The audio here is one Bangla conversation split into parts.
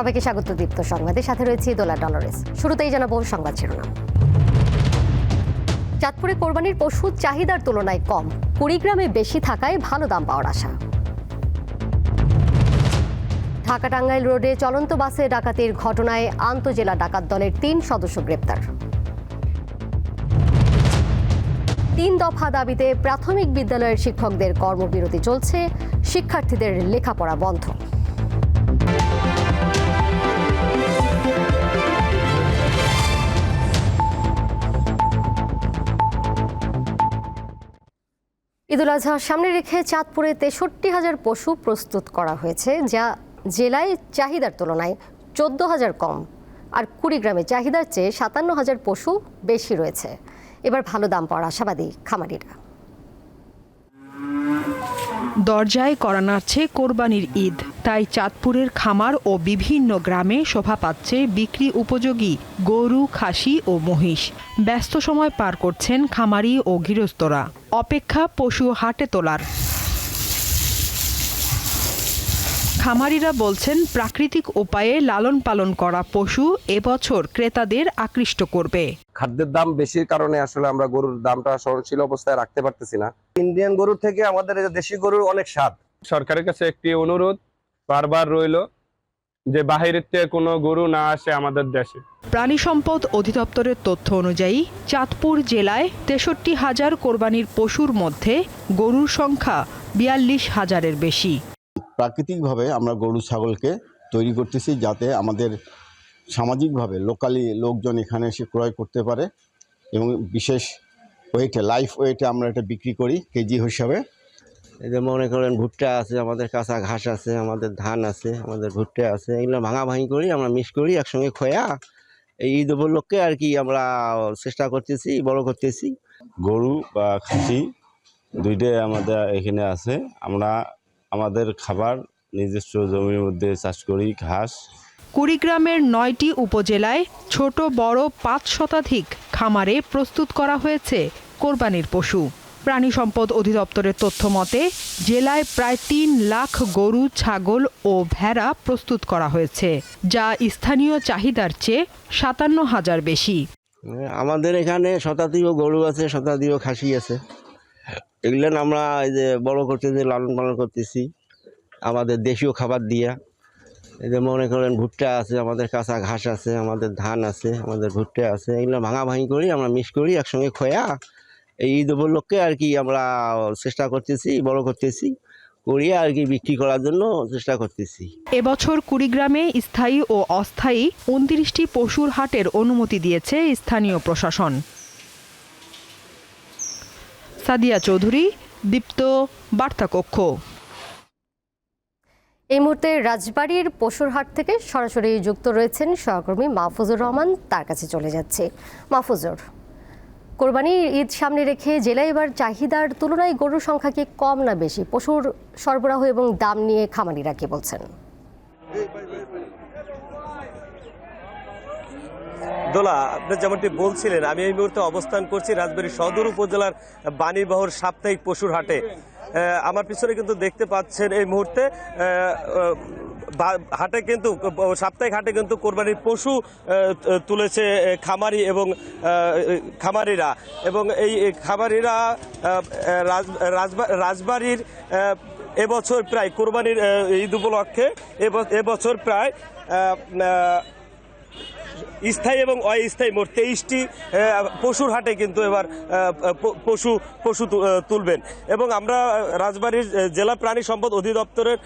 সবাইকে স্বাগত দীপ্ত সংবাদে। সাথে রয়েছে দোলা ডলারেস। শুরুতেই জানাব সংবাদ শিরোনাম। চাঁদপুরে কোরবানির পশু চাহিদার তুলনায় কম। কুড়িগ্রামে বেশি থাকায় ভালো দাম পাওয়ার আশা। ঢাকা টাঙ্গাইল রোডে চলন্ত বাসে ডাকাতির ঘটনায় আন্তজেলা ডাকাত দলের তিন সদস্য গ্রেপ্তার। তিন দফা দাবিতে প্রাথমিক বিদ্যালয়ের শিক্ষকদের কর্মবিরতি চলছে। শিক্ষার্থীদের লেখাপড়া বন্ধ। ঈদুল আজহা সামনে রেখে চাঁদপুরে তেষট্টি হাজার পশু প্রস্তুত করা হয়েছে, যা জেলায় চাহিদার তুলনায় চোদ্দ হাজার কম। আর কুড়িগ্রামে চাহিদার চেয়ে সাতান্ন হাজার পশু বেশি রয়েছে। এবার ভালো দাম পাওয়ার আশাবাদী খামারিরা। দরজায় করা নাড়ছে কোরবানির ঈদ। তাই চাঁদপুরের খামার ও বিভিন্ন গ্রামে শোভা পাচ্ছে বিক্রি উপযোগী গরু, খাসি ও মহিষ। ব্যস্ত সময় পার করছেন খামারি ও গৃহস্থরা। অপেক্ষা পশু হাটে তোলার খামারিরা বলছেন প্রাকৃতিক উপায়ে লালন পালন করা পশু এবছর ক্রেতাদের আকৃষ্ট করবে। খাদ্যের দাম বেশির কারণে আসলে আমরা গরুর দামটা সহনশীল অবস্থায় রাখতে পারতেছি না। ইন্ডিয়ান গরুর থেকে আমাদের দেশি গরুর অনেক স্বাদ। সরকারের কাছে একটি অনুরোধ বারবার রইল যে বাহিরের থেকে কোনো গরু না আসে আমাদের দেশে। প্রাণী সম্পদ অধিদপ্তরের তথ্য অনুযায়ী চাঁদপুর জেলায় তেষট্টি হাজার কোরবানির পশুর মধ্যে গরুর সংখ্যা বিয়াল্লিশ হাজারের বেশি। প্রাকৃতিকভাবে আমরা গরু ছাগলকে তৈরি করতেছি যাতে আমাদের সামাজিকভাবে লোকালি লোকজন এখানে এসে ক্রয় করতে পারে এবং বিশেষ ওয়েটে লাইফ ওয়েটে আমরা এটা বিক্রি করি কেজি হিসাবে। এই যে মনে করেন ভুট্টা আছে আমাদের কাঁচা ঘাস আছে আমাদের ধান আছে আমাদের ভুট্টা আছে এগুলো ভাঙা ভাঙি করি আমরা মিশ করি একসঙ্গে খোয়া। এই ঈদ উপলক্ষে আর কি আমরা চেষ্টা করতেছি বড় করতেছি। গরু বা খাসি দুইটাই আমাদের এখানে আছে। আমরা আমাদের খাবার নিজস্ব জমির মধ্যে চাষ করি ঘাস। কুড়িগ্রামের নয়টি উপজেলায় ছোট বড় পাঁচ শতাধিক খামারে প্রস্তুত করা হয়েছে কোরবানির পশু। প্রাণী সম্পদ অধিদপ্তরের তথ্য মতে জেলায় প্রায় তিন লাখ গরু ছাগল ও ভেড়া প্রস্তুত করা হয়েছে যা স্থানীয় চাহিদার চেয়ে সাতান্ন হাজার বেশি। আমাদের এখানে শতাধিক গরু আছে শতাধিক খাসি আছে। এগুলো আমরা এই যে বড় করতেছি, লালন পালন করতেছি। আমাদের দেশীয় খাবার দিয়া। এই যে মনে করেন ভুট্টা আছে, আমাদের কাঁচা ঘাস আছে, আমাদের ধান আছে, আমাদের ভুট্টা আছে, এগুলো ভাঙা ভাঙি করি, আমরা মিশ করি, একসঙ্গে খোয়া। এই ঈদ উপলক্ষে আর কি আমরা চেষ্টা করতেছি, বড় করতেছি, করিয়ে আর কি বিক্রি করার জন্য চেষ্টা করতেছি। এবছর কুড়িগ্রামে স্থায়ী ও অস্থায়ী উনত্রিশটি পশুর হাটের অনুমতি দিয়েছে স্থানীয় প্রশাসন। সাদিয়া চৌধুরী, দীপ্ত বার্তাকক্ষ। এই মুহূর্তে রাজবাড়ির পশুরহাট থেকে সরাসরি যুক্ত রয়েছেন সহকর্মী মাহফুজুর রহমান, তার কাছে চলে যাচ্ছে। মাহফুজুর, কোরবানির ঈদ সামনে রেখে জেলায় এবার চাহিদার তুলনায় গরুর সংখ্যা কি কম না বেশি? পশুর সরবরাহ এবং দাম নিয়ে খামারিরা কি বলছেন? দোলা আপনি যেমনটি বলছিলেন, আমি এই মুহূর্তে অবস্থান করছি রাজবাড়ী সদর উপজেলার বাণীবহর সাপ্তাহিক পশুর হাটে। আমার পিছনে কিন্তু দেখতে পাচ্ছেন এই মুহূর্তে হাটে কিন্তু, সাপ্তাহিক হাটে কিন্তু কোরবানির পশু তুলেছে খামারি এবং খামারিরা। এবং এই খামারিরা রাজ- রাজবা- রাজবাড়ির এবছর প্রায় কোরবানির ঈদ উপলক্ষে এব- এবছর প্রায় স্থায়ী এবং অস্থায়ী মোট তেইশটি পশুর হাটে কিন্তু এবার পশু পশু তুলবেন। এবং আমরা রাজবাড়ির জেলা প্রাণী সম্পদ অধিদপ্তরের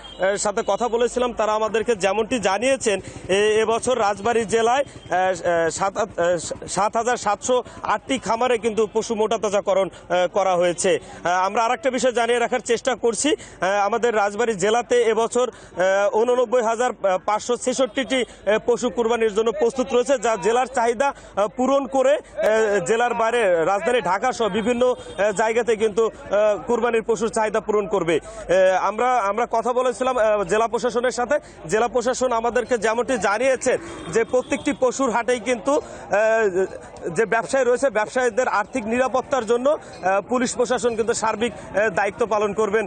সাথে কথা বলেছিলাম তারা আমাদেরকে যেমনটি জানিয়েছেন এবছর রাজবাড়ির জেলায় সাত হাজার সাতশো আটটি খামারে কিন্তু পশু মোটাতাজাকরণ আহ, করা হয়েছে। আমরা আরেকটা বিষয় জানিয়ে রাখার চেষ্টা করছি আমাদের রাজবাড়ী জেলাতে এবছর উননব্বই হাজার পাঁচশো ছেষট্টিটি পশু কুরবানির জন্য প্রস্তুত রয়েছে। যা জেলার চাহিদা পূরণ করে জেলার বাইরে, রাজধানী ঢাকা সহ বিভিন্ন জায়গাতে কিন্তু কুরবানির পশুর চাহিদা পূরণ করবে। আমরা আমরা কথা বলেছিলাম জেলা প্রশাসনের সাথে। জেলা প্রশাসন আমাদেরকে যেমনটি জানিয়েছে যে, প্রত্যেকটি পশুর হাটেই কিন্তু যে ব্যবসায়ী রয়েছে, ব্যবসায়ীদের আর্থিক নিরাপত্তার জন্য পুলিশ প্রশাসন কিন্তু সার্বিক দায়িত্ব পালন করবেন।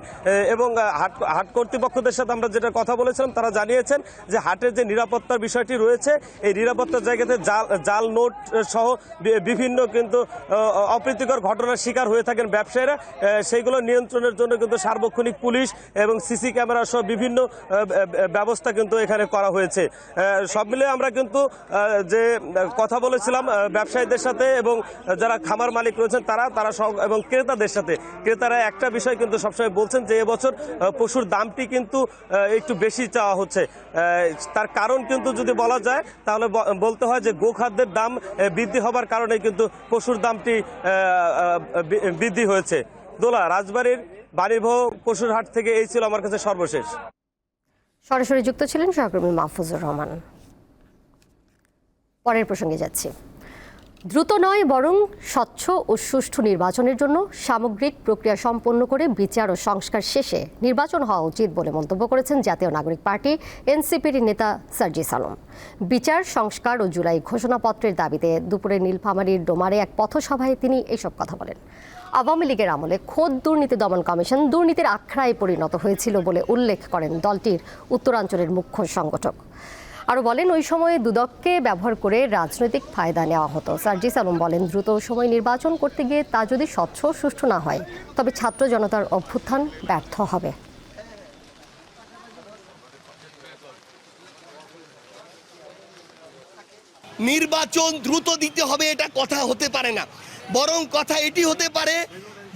এবং হাট হাট কর্তৃপক্ষদের সাথে আমরা যেটা কথা বলেছিলাম, তারা জানিয়েছেন যে, হাটের যে নিরাপত্তার বিষয়টি রয়েছে, এই নিরাপত্তার জায়গাতে জাল জাল নোট সহ বিভিন্ন কিন্তু অপ্রীতিকর ঘটনার শিকার হয়ে থাকেন ব্যবসায়ীরা। সেইগুলো নিয়ন্ত্রণের জন্য কিন্তু সার্বক্ষণিক পুলিশ এবং সিসি ক্যামেরা সহ বিভিন্ন ব্যবস্থা কিন্তু এখানে করা হয়েছে। সব মিলে আমরা কিন্তু যে কথা বলেছিলাম ব্যবসায়ীদের সাথে এবং যারা খামার মালিক রয়েছেন, তারা তারা এবং ক্রেতাদের সাথে। ক্রেতারা একটা বিষয় কিন্তু সবসময় বলছেন যে, এবছর পশুর দামটি কিন্তু একটু বেশি চাওয়া হচ্ছে। তার কারণ কিন্তু যদি বলা যায়, তাহলে ব- বলতে হয় যে গোখাদ্যের দাম বৃদ্ধি হবার কারণে কিন্তু পশুর দামটি বৃদ্ধি হয়েছে। দোলা, রাজবাড়ির বাণীভহ পশুর হাট থেকে এই ছিল আমার কাছে সর্বশেষ। সরাসরি যুক্ত ছিলেন সহকর্মী মাহফুজুর রহমান। পরের প্রসঙ্গে যাচ্ছি। দ্রুত নয়, বরং স্বচ্ছ ও সুষ্ঠু নির্বাচনের জন্য সামগ্রিক প্রক্রিয়া সম্পন্ন করে বিচার ও সংস্কার শেষে নির্বাচন হওয়া উচিত বলে মন্তব্য করেছেন জাতীয় নাগরিক পার্টি এনসিপির নেতা সার্জিস আলম বিচার, সংস্কার ও জুলাই ঘোষণাপত্রের দাবিতে দুপুরে নীলফামারীর ডোমারে এক পথসভায় তিনি এসব কথা বলেন। আওয়ামী লীগের আমলে খোদ দুর্নীতি দমন কমিশন দুর্নীতির আখড়ায় পরিণত হয়েছিল বলে উল্লেখ করেন দলটির উত্তরাঞ্চলের মুখ্য সংগঠক। আরও বলেন, ওই সময়ে দুদককে ব্যবহার করে রাজনৈতিক ফায়দা নেওয়া হতো। সার্জিস আলম বলেন, দ্রুত সময় নির্বাচন করতে গিয়ে তা যদি স্বচ্ছ সুষ্ঠু না হয়, তবে ছাত্র জনতার অভ্যুত্থান ব্যর্থ হবে। নির্বাচন দ্রুত দিতে হবে এটা কথা হতে পারে না। বরং কথা এটি হতে পারে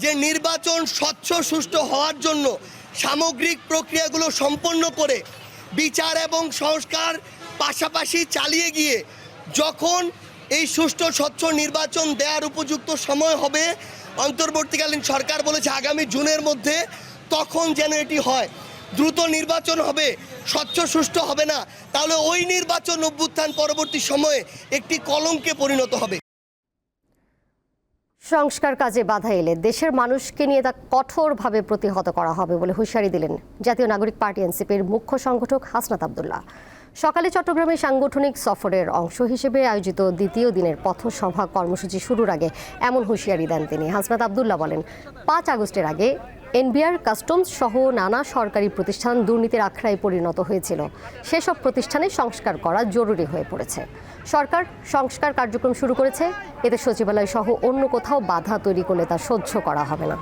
যে নির্বাচন স্বচ্ছ, সুষ্ঠু হওয়ার জন্য সামগ্রিক প্রক্রিয়াগুলো সম্পন্ন করে বিচার এবং সংস্কার পাশাপাশি চালিয়ে গিয়ে যখন এই সুষ্ঠু, স্বচ্ছ নির্বাচন দেওয়ার উপযুক্ত সময় হবে, অন্তর্বর্তীকালীন সরকার বলেছে আগামী জুনের মধ্যে তখন যেন এটি হয়। দ্রুত নির্বাচন হবে, স্বচ্ছ, সুষ্ঠু হবে না, তাহলে ওই নির্বাচন অভ্যুত্থান পরবর্তী সময়ে একটি কলঙ্কে পরিণত হবে। সংস্কার কাজে বাধা এলে দেশের মানুষকে নিয়ে তা কঠোরভাবে প্রতিহত করা হবে বলে হুঁশিয়ারি দিলেন জাতীয় নাগরিক পার্টি এনসিপির মুখ্য সংগঠক হাসনাত আবদুল্লাহ। সকালে চট্টগ্রামে সাংগঠনিক সফরের অংশ হিসেবে আয়োজিত দ্বিতীয় দিনের পথসভা কর্মসূচি শুরুর আগে এমন হুঁশিয়ারি দেন তিনি। হাসনাত আবদুল্লাহ বলেন, পাঁচ আগস্টের আগে এনবিআর, কাস্টমস সহ নানা সরকারি প্রতিষ্ঠান দুর্নীতির আখড়ায় পরিণত হয়েছিল। সেসব প্রতিষ্ঠানে সংস্কার করা জরুরি হয়ে পড়েছে। সরকার সংস্কার কার্যক্রম শুরু করেছে। এতে সচিবালয় সহ অন্য কোথাও বাধা তৈরি করলে তা সহ্য করা হবে না।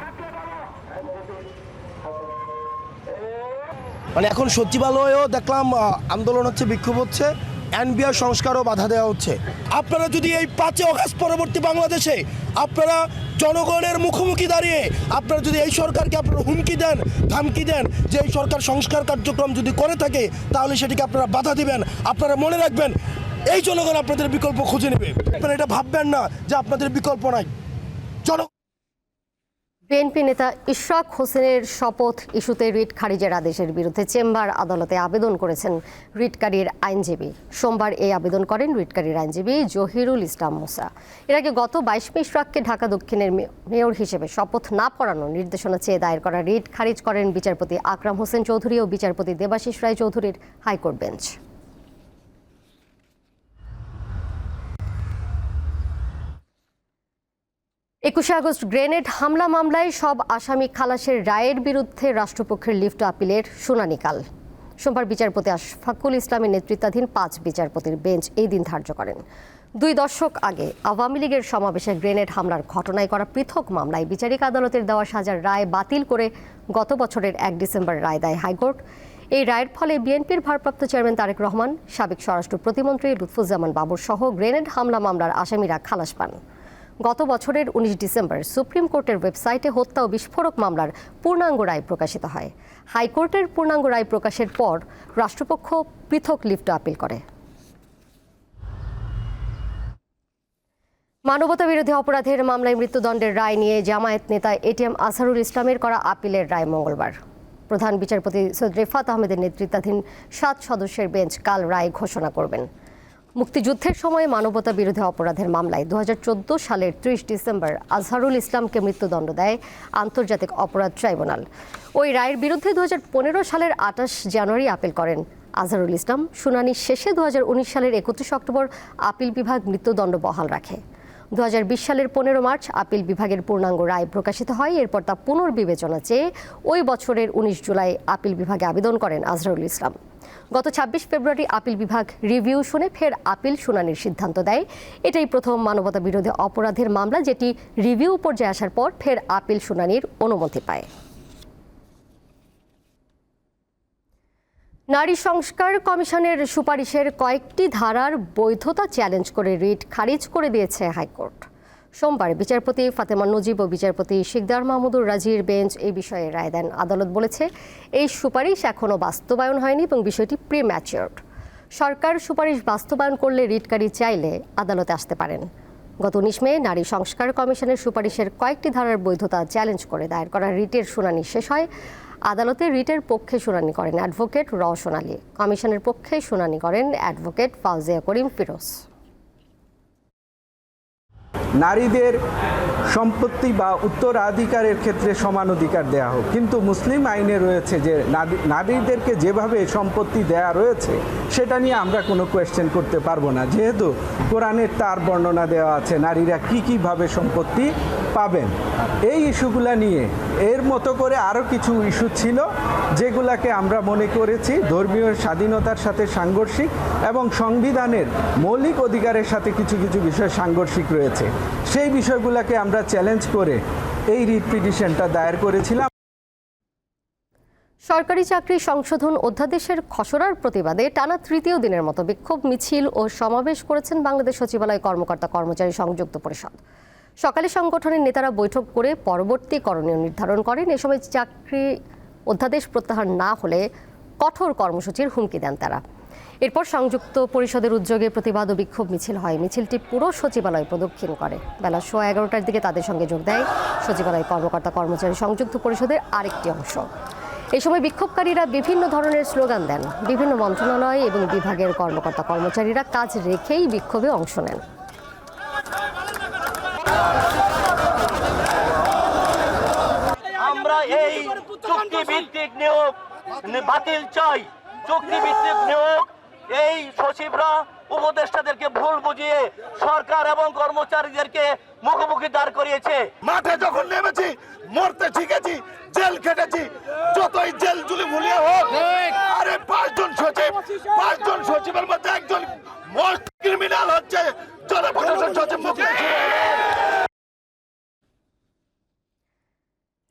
মানে এখন সচিবালয়েও দেখলাম আন্দোলন হচ্ছে, বিক্ষোভ হচ্ছে, এনবিআর সংস্কারও বাধা দেওয়া হচ্ছে। আপনারা যদি এই পাঁচে অগাস্ট পরবর্তী বাংলাদেশে আপনারা জনগণের মুখোমুখি দাঁড়িয়ে আপনারা যদি এই সরকারকে আপনারা হুমকি দেন, ধামকি দেন, যে এই সরকার সংস্কার কার্যক্রম যদি করে থাকে, তাহলে সেটিকে আপনারা বাধা দিবেন। আপনারা মনে রাখবেন, এই জনগণ আপনাদের বিকল্প খুঁজে নেবে। আপনারা এটা ভাববেন না যে আপনাদের বিকল্প নাই। বিএনপি নেতা ইশরাক হোসেনের শপথ ইস্যুতে রিট খারিজের আদেশের বিরুদ্ধে চেম্বার আদালতে আবেদন করেছেন রিটকারীর আইনজীবী। সোমবার এই আবেদন করেন রিটকারীর আইনজীবী জহিরুল ইসলাম মুসা। এর আগে গত বাইশ মে ইশরাককে ঢাকা দক্ষিণের মেয়র হিসেবে শপথ না পড়ানোর নির্দেশনা চেয়ে দায়ের করা রিট খারিজ করেন বিচারপতি আকরাম হোসেন চৌধুরী ও বিচারপতি দেবাশিস রায় চৌধুরীর হাইকোর্ট বেঞ্চ। একুশে আগস্ট গ্রেনেড হামলা মামলায় সব আসামি খালাসের রায়ের বিরুদ্ধে রাষ্ট্রপক্ষের লিফট আপিলের শুনানিকাল সোমবার বিচারপতি আশফাকুল ইসলামের নেতৃত্বাধীন পাঁচ বিচারপতির বেঞ্চ এই দিন ধার্য করেন। দুই দশক আগে আওয়ামী লীগের সমাবেশে গ্রেনেড হামলার ঘটনায় করা পৃথক মামলায় বিচারিক আদালতের দেওয়া সাজার রায় বাতিল করে গত বছরের এক ডিসেম্বর রায় দেয় হাইকোর্ট। এই রায়ের ফলে বিএনপির ভারপ্রাপ্ত চেয়ারম্যান তারেক রহমান, সাবেক স্বরাষ্ট্র প্রতিমন্ত্রী লুৎফুজ্জামান বাবুর সহ গ্রেনেড হামলা মামলার আসামিরা খালাস পান। গত বছরের উনিশ ডিসেম্বর সুপ্রিম কোর্টের ওয়েবসাইটে হত্যা ও বিস্ফোরক মামলার পূর্ণাঙ্গ রায় প্রকাশিত হয়। হাইকোর্টের পূর্ণাঙ্গ রায় প্রকাশের পর রাষ্ট্রপক্ষ পৃথক লিফট আপিল করে। মানবতা বিরোধী অপরাধের মামলায় মৃত্যুদণ্ডের রায় নিয়ে জামায়াত নেতা এটিএম আসারুল ইসলামের করা আপিলের রায় মঙ্গলবার। প্রধান বিচারপতি সৈয়দ রেফাত আহমেদের নেতৃত্বাধীন সাত সদস্যের বেঞ্চ কাল রায় ঘোষণা করবেন। মুক্তিযুদ্ধের সময় মানবতা বিরোধী অপরাধের মামলায় দু হাজার চোদ্দ সালের ত্রিশ ডিসেম্বর আজহারুল ইসলামকে মৃত্যুদণ্ড দেয় আন্তর্জাতিক অপরাধ ট্রাইব্যুনাল। ওই রায়ের বিরুদ্ধে দু হাজার পনেরো সালের আঠাশ জানুয়ারি আপিল করেন আজহারুল ইসলাম। শুনানি শেষে দু হাজার উনিশ সালের একত্রিশ অক্টোবর আপিল বিভাগ মৃত্যুদণ্ড বহাল রাখে। দু হাজার বিশ সালের পনেরো মার্চ আপিল বিভাগের পূর্ণাঙ্গ রায় প্রকাশিত হয়। এরপর তা পুনর্বিবেচনা চেয়ে ওই বছরের উনিশ জুলাই আপিল বিভাগে আবেদন করেন আজহারুল ইসলাম। গত ছাব্বিশ ফেব্রুয়ারি আপিল বিভাগ রিভিউ শুনে ফের আপিল শুনানির সিদ্ধান্ত দেয়। এটাই প্রথম মানবতা বিরোধী অপরাধের মামলা যেটি রিভিউ পর্যায়ে আসার পর ফের আপিল শুনানির অনুমতি পায়। নারী সংস্কার কমিশনের সুপারিশের কয়েকটি ধারার বৈধতা চ্যালেঞ্জ করে রিট খারিজ করে দিয়েছে হাইকোর্ট। সোমবার বিচারপতি ফাতেমা নজিব ও বিচারপতি শিকদার মাহমুদুর রাজির বেঞ্চ এই বিষয়ে রায় দেন। আদালত বলেছে, এই সুপারিশ এখনও বাস্তবায়ন হয়নি এবং বিষয়টি প্রি ম্যাচিওর্ড সরকার সুপারিশ বাস্তবায়ন করলে রিটকারী চাইলে আদালতে আসতে পারেন। গত উনিশ মে নারী সংস্কার কমিশনের সুপারিশের কয়েকটি ধারার বৈধতা চ্যালেঞ্জ করে দায়ের করা রিটের শুনানি শেষ হয়। আদালতে রিটের পক্ষে শুনানি করেন অ্যাডভোকেট রওশন আলী। কমিশনের পক্ষে শুনানি করেন অ্যাডভোকেট ফাউজিয়া করিম ফিরোজ। নারীদের সম্পত্তি বা উত্তরাধিকারের ক্ষেত্রে সমান অধিকার দেয়া হোক। কিন্তু মুসলিম আইনে রয়েছে যে নারীদেরকে যেভাবে সম্পত্তি দেয়া রয়েছে, সেটা নিয়ে আমরা কোনো কোয়েশ্চেন করতে পারব না। যেহেতু কোরআনের তার বর্ণনা দেওয়া আছে, নারীরা কি কীভাবে সম্পত্তি পাবেন? এই ইস্যুগুলা নিয়ে এর মতো করে আরও কিছু ইস্যু ছিল, যেগুলাকে আমরা মনে করেছি ধর্মীয় স্বাধীনতার সাথে সাংঘর্ষিক এবং সংবিধানের মৌলিক অধিকারের সাথে কিছু কিছু বিষয় সাংঘর্ষিক রয়েছে। সেই বিষয়গুলোকে আমরা চ্যালেঞ্জ করে এই রিট পিটিশনটা দায়ের করেছিলাম। সরকারি চাকরি সংশোধন অধ্যাদেশের খসড়ার প্রতিবাদে টানা তৃতীয় দিনের মতো বিক্ষোভ, মিছিল ও সমাবেশ করেছেন বাংলাদেশ সচিবালয় কর্মকর্তা কর্মচারী সংযুক্ত পরিষদ। সকালে সংগঠনের নেতারা বৈঠক করে পরবর্তী করণীয় নির্ধারণ করেন। এ সময় চাকরি অধ্যাদেশ প্রত্যাহার না হলে কঠোর কর্মসূচির হুমকি দেন তারা। এরপর সংযুক্ত পরিষদের উদ্যোগে প্রতিবাদ ও বিক্ষোভ মিছিল হয়। মিছিলটি পুরো সচিবালয় প্রদক্ষিণ করে। বেলা সোয়া এগারোটার দিকে তাদের সঙ্গে যোগ দেয় সচিবালয় কর্মকর্তা কর্মচারী সংযুক্ত পরিষদের আরেকটি অংশ। এই সময় বিক্ষোভকারীরা বিভিন্ন ধরনের স্লোগান দেন। বিভিন্ন মন্ত্রণালয় এবং বিভাগের কর্মকর্তা কর্মচারীরা কাজ রেখেই বিক্ষোভে অংশ নেন। আমরা এই চুক্তি ভিত্তিক নিয়োগ বাতিল চাই। চুক্তি ভিত্তিক নিয়োগ। এই সচিবরা উপদেষ্টাদেরকে ভুল বুঝিয়ে সরকার এবং কর্মচারীদেরকে মুখোমুখি দাঁড় করিয়েছে। মাঠে যখন নেমেছি মরতে শিখেছি জেল খেটেছি যতই জেল জুলি ভুলিয়ে হোক আরে পাঁচজন সচিব পাঁচজন সচিবের মধ্যে একজন মোস্ট ক্রিমিনাল হচ্ছে জনপ্রশাসন সচিব মুখ্য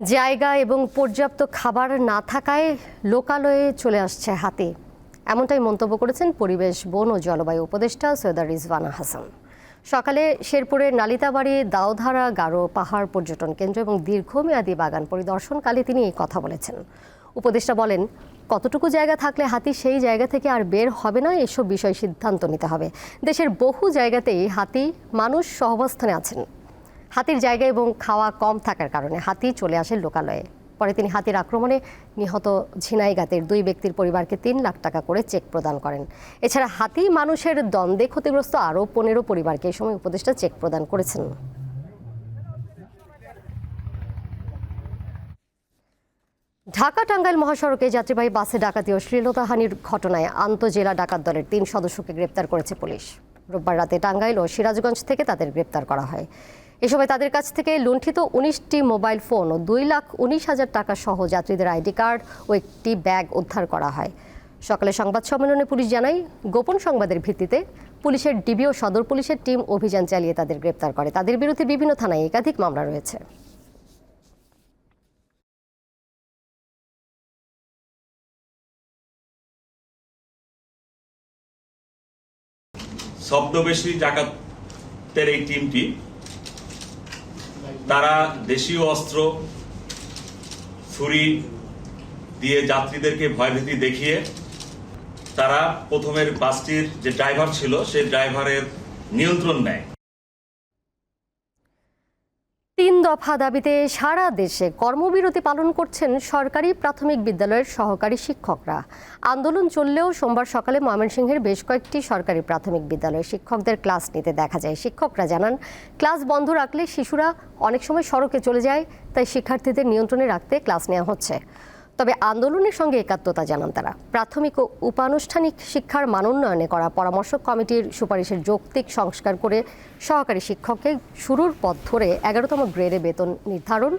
জায়গা এবং পর্যাপ্ত খাবার না থাকায় লোকালয়ে চলে আসছে হাতি। এমনটাই মন্তব্য করেছেন পরিবেশ, বন ও জলবায়ু উপদেষ্টা সৈয়দা রিজওয়ানা হাসান। সকালে শেরপুরের নালিতাবাড়ি, দাওধারা, গারো পাহাড় পর্যটন কেন্দ্র এবং দীর্ঘমেয়াদী বাগান পরিদর্শনকালে তিনি এই কথা বলেছেন। উপদেষ্টা বলেন, কতটুকু জায়গা থাকলে হাতি সেই জায়গা থেকে আর বের হবে না, এসব বিষয় সিদ্ধান্ত নিতে হবে। দেশের বহু জায়গাতেই হাতি, মানুষ সহবস্থানে আছেন। হাতির জায়গা এবং খাওয়া কম থাকার কারণে হাতি চলে আসে লোকালয়ে। পরে তিনি হাতির আক্রমণে নিহত ঝিনাইগাতের দুই ব্যক্তির পরিবারকে তিন লাখ টাকা করে চেক প্রদান করেন। এছাড়া হাতি মানুষের দ্বন্দ্বে ক্ষতিগ্রস্ত আরও পনেরো পরিবারকে এই সময় উপদেষ্টা চেক প্রদান করেছেন। ঢাকা টাঙ্গাইল মহাসড়কে যাত্রীবাহী বাসে ডাকাতি ও শ্লীলতাহানির ঘটনায় আন্তজেলা ডাকাত দলের তিন সদস্যকে গ্রেপ্তার করেছে পুলিশ। রোববার রাতে টাঙ্গাইল ও সিরাজগঞ্জ থেকে তাদের গ্রেপ্তার করা হয়। এ সময় তাদের কাছ থেকে লুণ্ঠিত উনিশটি মোবাইল ফোন ও দুই লাখ উনিশ হাজার টাকা সহ যাত্রীদের আইডি কার্ড ও একটি ব্যাগ উদ্ধার করা হয়। সকালে সংবাদ সম্মেলনে পুলিশ জানায়, গোপন সংবাদের ভিত্তিতে পুলিশের ডিবি ও সদর পুলিশের টিম অভিযান চালিয়ে তাদের গ্রেপ্তার করে। তাদের বিরুদ্ধে বিভিন্ন থানায় একাধিক মামলা রয়েছে। ছদ্মবেশী ডাকাতের এই টিমটি তারা দেশীয় অস্ত্র, ছুরি দিয়ে যাত্রীদেরকে ভয়ভীতি দেখিয়ে তারা প্রথমের বাসটির যে ড্রাইভার ছিল, সেই ড্রাইভারের নিয়ন্ত্রণ নেয়। তিন দফা দাবিতে সারা দেশে কর্মবিরতি পালন করছেন সরকারি প্রাথমিক বিদ্যালয়ের সহকারী শিক্ষকরা। আন্দোলন চললেও সোমবার সকালে ময়মনসিংহের বেশ কয়েকটি সরকারি প্রাথমিক বিদ্যালয়ের শিক্ষকদের ক্লাস নিতে দেখা যায়। শিক্ষকরা জানান, ক্লাস বন্ধ রাখলে শিশুরা অনেক সময় সড়কে চলে যায়, তাই শিক্ষার্থীদের নিয়ন্ত্রণে রাখতে ক্লাস নেওয়া হচ্ছে। তবে আন্দোলনের সঙ্গে একাত্মতা জানান তারা। প্রাথমিক ও উপানুষ্ঠানিক শিক্ষার মানোন্নয়নে করা পরামর্শ কমিটির সুপারিশের যৌক্তিক সংস্কার করে সহকারী শিক্ষককে শুরুর পথ ধরে এগারোতম গ্রেডে বেতন নির্ধারণ,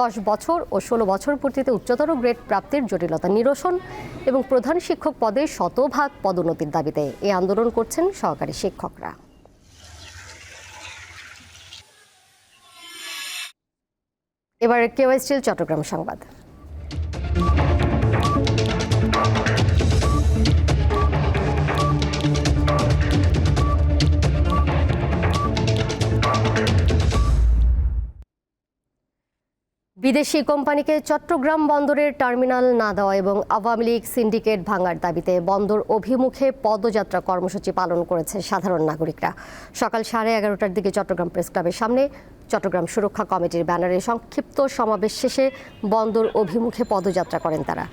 দশ বছর ও ষোলো বছর পূর্তিতে উচ্চতর গ্রেড প্রাপ্তির জটিলতা নিরসন এবং প্রধান শিক্ষক পদে শতভাগ পদোন্নতির দাবিতে এই আন্দোলন করছেন সহকারী শিক্ষকরা। এবার কেওয়াইস্টিল চট্টগ্রাম সংবাদ। বিদেশি কোম্পানিকে চট্টগ্রাম বন্দরের টার্মিনাল না দেওয়া এবং আওয়ামী লীগ সিন্ডিকেট ভাঙার দাবিতে বন্দর অভিমুখে পদযাত্রা কর্মসূচি পালন করেছে সাধারণ নাগরিকরা। সকাল সাড়ে এগারোটার দিকে চট্টগ্রাম প্রেস ক্লাবের সামনে চট্টগ্রাম সুরক্ষা কমিটির ব্যানারে সংক্ষিপ্ত সমাবেশ শেষে বন্দর অভিমুখে পদযাত্রা করেন তারা।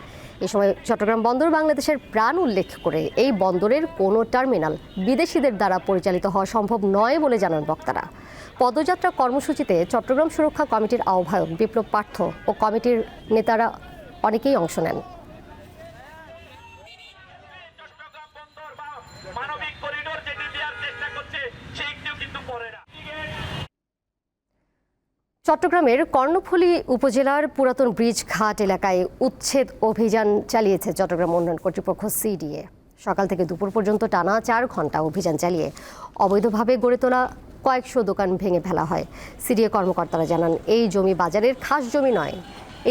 এ সময় চট্টগ্রাম বন্দর বাংলাদেশের প্রাণ উল্লেখ করে এই বন্দরের কোনো টার্মিনাল বিদেশিদের দ্বারা পরিচালিত হওয়া সম্ভব নয় বলে জানান বক্তারা। পদযাত্রা কর্মসূচিতে চট্টগ্রাম সুরক্ষা কমিটির আহ্বায়ক বিপ্লব পার্থ ও কমিটির নেতারা অনেকেই অংশ নেন। চট্টগ্রামের কর্ণফুলী উপজেলার পুরাতন ব্রিজ ঘাট এলাকায় উচ্ছেদ অভিযান চালিয়েছে চট্টগ্রাম উন্নয়ন কর্তৃপক্ষ সিডিএ। সকাল থেকে দুপুর পর্যন্ত টানা চার ঘণ্টা অভিযান চালিয়ে অবৈধভাবে গড়ে তোলা কয়েকশো দোকান ভেঙে ফেলা হয়। সিডিএ কর্মকর্তারা জানান, এই জমি বাজারের খাস জমি নয়।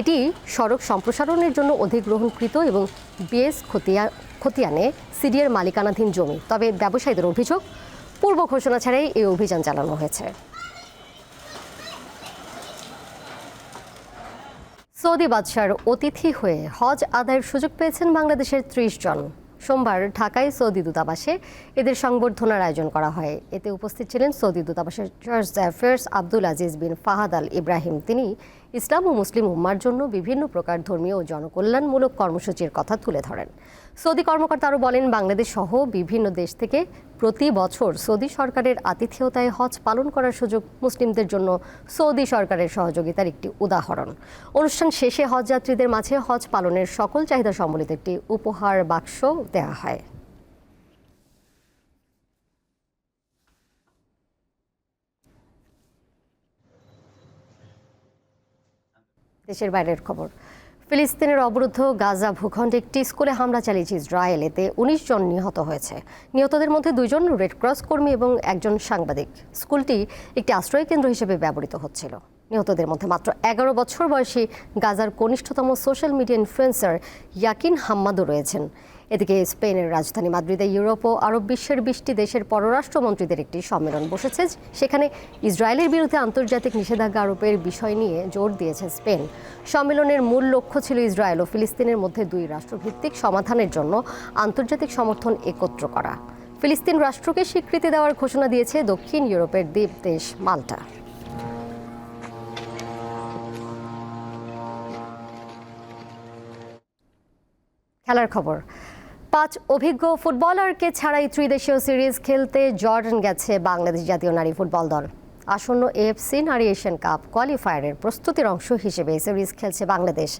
এটি সড়ক সম্প্রসারণের জন্য অধিগ্রহণকৃত এবং বিএস খতিয়া খতিয়ানে সিডিএর মালিকানাধীন জমি। তবে ব্যবসায়ীদের অভিযোগ, পূর্ব ঘোষণা ছাড়াই এই অভিযান চালানো হয়েছে। সৌদি বাদশার অতিথি হয়ে হজ আদায়ের সুযোগ পেয়েছেন বাংলাদেশের ত্রিশ জন। সোমবার ঢাকায় সৌদি দূতাবাসে এদের সংবর্ধনার আয়োজন করা হয়। এতে উপস্থিত ছিলেন সৌদি দূতাবাসের charge affaires Abdul Aziz bin Fahad al Ibrahim. তিনি ইসলাম ও মুসলিম উম্মার জন্য বিভিন্ন প্রকার ধর্মীয় ও জনকল্যাণমূলক কর্মসূচির কথা তুলে ধরেন। সৌদি কর্মকর্তা আরও বলেন, বাংলাদেশ সহ বিভিন্ন দেশ থেকে প্রতি বছর সৌদি সরকারের আতিথেয়তায় হজ পালন করার সুযোগ মুসলিমদের জন্য সৌদি সরকারের সহযোগিতার একটি উদাহরণ। অনুষ্ঠান শেষে হজ যাত্রীদের মাঝে হজ পালনের সকল চাহিদা সম্বলিত একটি উপহার বাক্স দেওয়া হয়। দেশের বাইরের খবর। ফিলিস্তিনের অবরুদ্ধ গাজা ভূখণ্ডে একটি স্কুলে হামলা চালিয়েছে ইসরায়েল। এতে উনিশ জন নিহত হয়েছে। নিহতদের মধ্যে দুজন রেডক্রস কর্মী এবং একজন সাংবাদিক। স্কুলটি একটি আশ্রয় কেন্দ্র হিসেবে ব্যবহৃত হচ্ছিল। নিহতদের মধ্যে মাত্র এগারো বছর বয়সী গাজার কনিষ্ঠতম সোশ্যাল মিডিয়া ইনফ্লুয়েন্সার ইয়াকিন হাম্মাদও রয়েছেন। এদিকে স্পেনের রাজধানী মাদ্রিদে ইউরোপ ও আরব বিশ্বের বিশটি দেশের পররাষ্ট্রমন্ত্রীদের একটি সম্মেলন বসেছে, সেখানে ইসরায়েলের বিরুদ্ধে আন্তর্জাতিক নিষেধাজ্ঞা আরোপের বিষয় নিয়ে জোর দিয়েছে স্পেন। সম্মেলনের মূল লক্ষ্য ছিল ইসরায়েল ও ফিলিস্তিনের মধ্যে দুই রাষ্ট্রভিত্তিক সমাধানের জন্য আন্তর্জাতিক সমর্থন একত্র করা। ফিলিস্তিন রাষ্ট্রকে স্বীকৃতি দেওয়ার ঘোষণা দিয়েছে দক্ষিণ ইউরোপের দ্বীপ দেশ মাল্টা। খেলার খবর পাঁচ অভিজ্ঞ ফুটবলারকে ছাড়াই ত্রিদেশীয় সিরিজ খেলতে জর্ডান গেছে বাংলাদেশ জাতীয় নারী ফুটবল দল। আসন্ন এএফসি নারী এশিয়ান কাপ কোয়ালিফায়ারের প্রস্তুতির অংশ হিসেবে সিরিজ খেলছে বাংলাদেশ।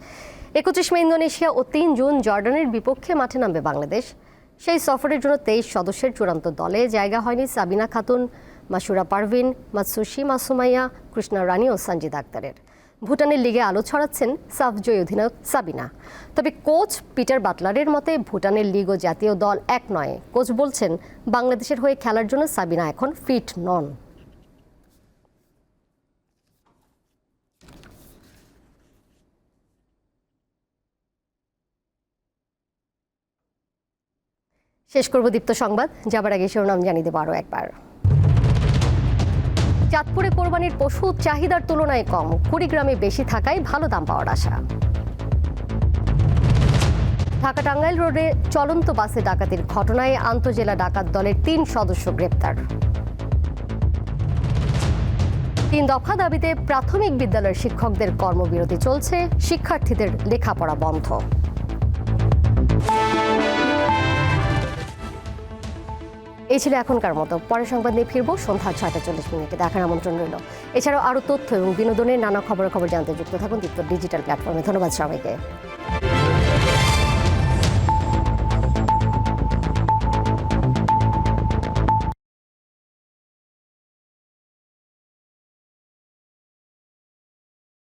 একত্রিশ মে ইন্দোনেশিয়া ও তিন জুন জর্ডানের বিপক্ষে মাঠে নামবে বাংলাদেশ। সেই সফরের জন্য তেইশ সদস্যের চূড়ান্ত দলে জায়গা হয়নি সাবিনা খাতুন, মাসুরা পারভিন মাতসুশি মাসুমাইয়া, কৃষ্ণা রানী ও সঞ্জিদ আক্তারের। ভুটানের লিগে আলো ছড়াচ্ছেন সাফজয়ী অধিনায়ক সাবিনা। তবে কোচ পিটার বাটলারের মতে ভুটানের লিগ ও জাতীয় দল এক নয়। কোচ বলছেন, বাংলাদেশের হয়ে খেলার জন্য সাবিনা এখন ফিট নন। শেষ করব দীপ্ত সংবাদ। যাবার আগে শিরোনাম জানিয়ে দেবো আরও একবার। চাঁদপুরে কোরবানির পশু চাহিদার তুলনায় কম। কুড়িগ্রামে বেশি থাকায় ভালো দাম পাওয়ার আশা। ঢাকা টাঙ্গাইল রোডে চলন্ত বাসে ডাকাতির ঘটনায় আন্তজেলা ডাকাত দলের তিন সদস্য গ্রেপ্তার। তিন দফা দাবিতে প্রাথমিক বিদ্যালয়ের শিক্ষকদের কর্মবিরতি চলছে, শিক্ষার্থীদের লেখাপড়া বন্ধ। এই ছিল এখনকার মতো। পরে সংবাদ নিয়ে ফিরবো সন্ধ্যা ছয়টা চল্লিশ মিনিটে। দেখার আমন্ত্রণ রইল। এছাড়াও আরও তথ্য এবং বিনোদনের নানা খবর খবর জানতে যুক্ত থাকুন দীপ্ত ডিজিটাল প্ল্যাটফর্মে। ধন্যবাদ সবাইকে।